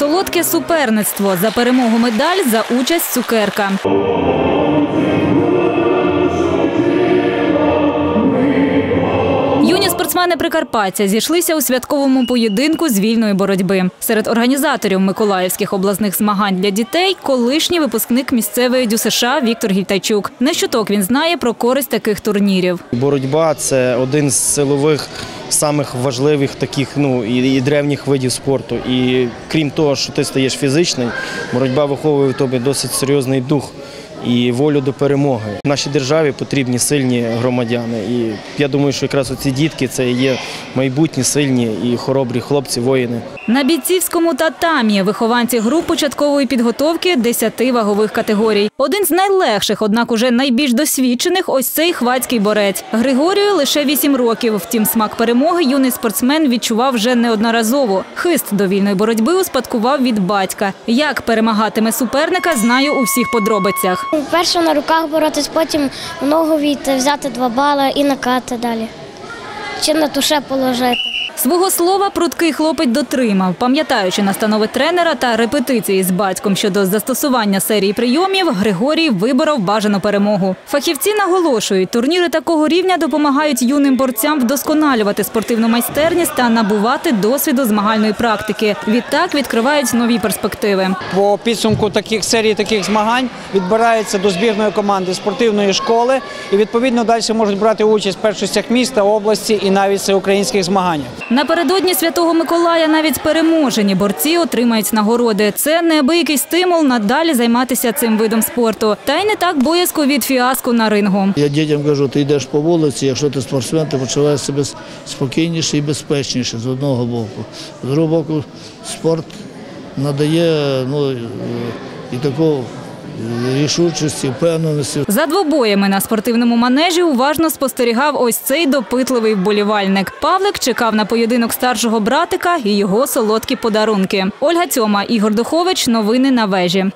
Солодке суперництво за перемогу медаль за участь цукерка. Спортсмени Прикарпаття зійшлися у святковому поєдинку з вільної боротьби. Серед організаторів Миколаївських обласних змагань для дітей колишній випускник місцевої ДЮСШ Віктор Гільтайчук. Не щоток він знає про користь таких турнірів. Боротьба це один з силових самих важливих таких ну і, і древніх видів спорту. І крім того, що ти стаєш фізичний, боротьба виховує в тобі досить серйозний дух і волю до перемоги. В нашій державі потрібні сильні громадяни. І я думаю, що якраз оці дітки це є майбутні сильні і хоробрі хлопці, воїни. На бійцівському татамі вихованці груп початкової підготовки 10 вагових категорій. Один з найлегших, однак уже найбільш досвідчених ось цей хвацький борець. Григорію лише 8 років. Втім, смак перемоги юний спортсмен відчував вже неодноразово. Хист до вільної боротьби успадкував від батька. Як перемагатиме суперника, знаю у всіх подробицях. Перше на руках боротись, потім ногу війти, взяти два бали і накати далі. Чи на туше положити. Свого слова пруткий хлопець дотримав, пам'ятаючи настанови тренера та репетиції з батьком щодо застосування серії прийомів, Григорій виборов бажану перемогу. Фахівці наголошують, турніри такого рівня допомагають юним борцям вдосконалювати спортивну майстерність та набувати досвіду змагальної практики. Відтак відкривають нові перспективи. По підсумку таких серій таких змагань відбираються до збірної команди спортивної школи і відповідно далі можуть брати участь в першостях міста, області і навіть всеукраїнських змаганнях. Напередодні Святого Миколая навіть переможені борці отримають нагороди. Це неабиякий стимул надалі займатися цим видом спорту. Та й не так боязко від фіаско на рингу. Я дітям кажу, ти йдеш по вулиці, якщо ти спортсмен, ти почуваєш себе спокійніше і безпечніше з одного боку. З другого боку, спорт надає ну, і таку рішучості, впевненості. За двобоями на спортивному манежі уважно спостерігав ось цей допитливий вболівальник. Павлик чекав на поєдинок старшого братика і його солодкі подарунки. Ольга Цьома, Ігор Духович. Новини на вежі.